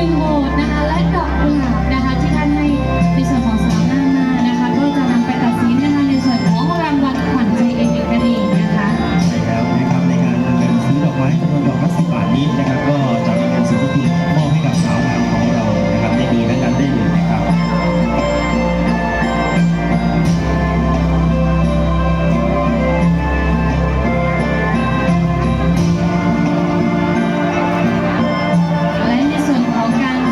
ึ่งโหดนะคะและดอกกุหลาบ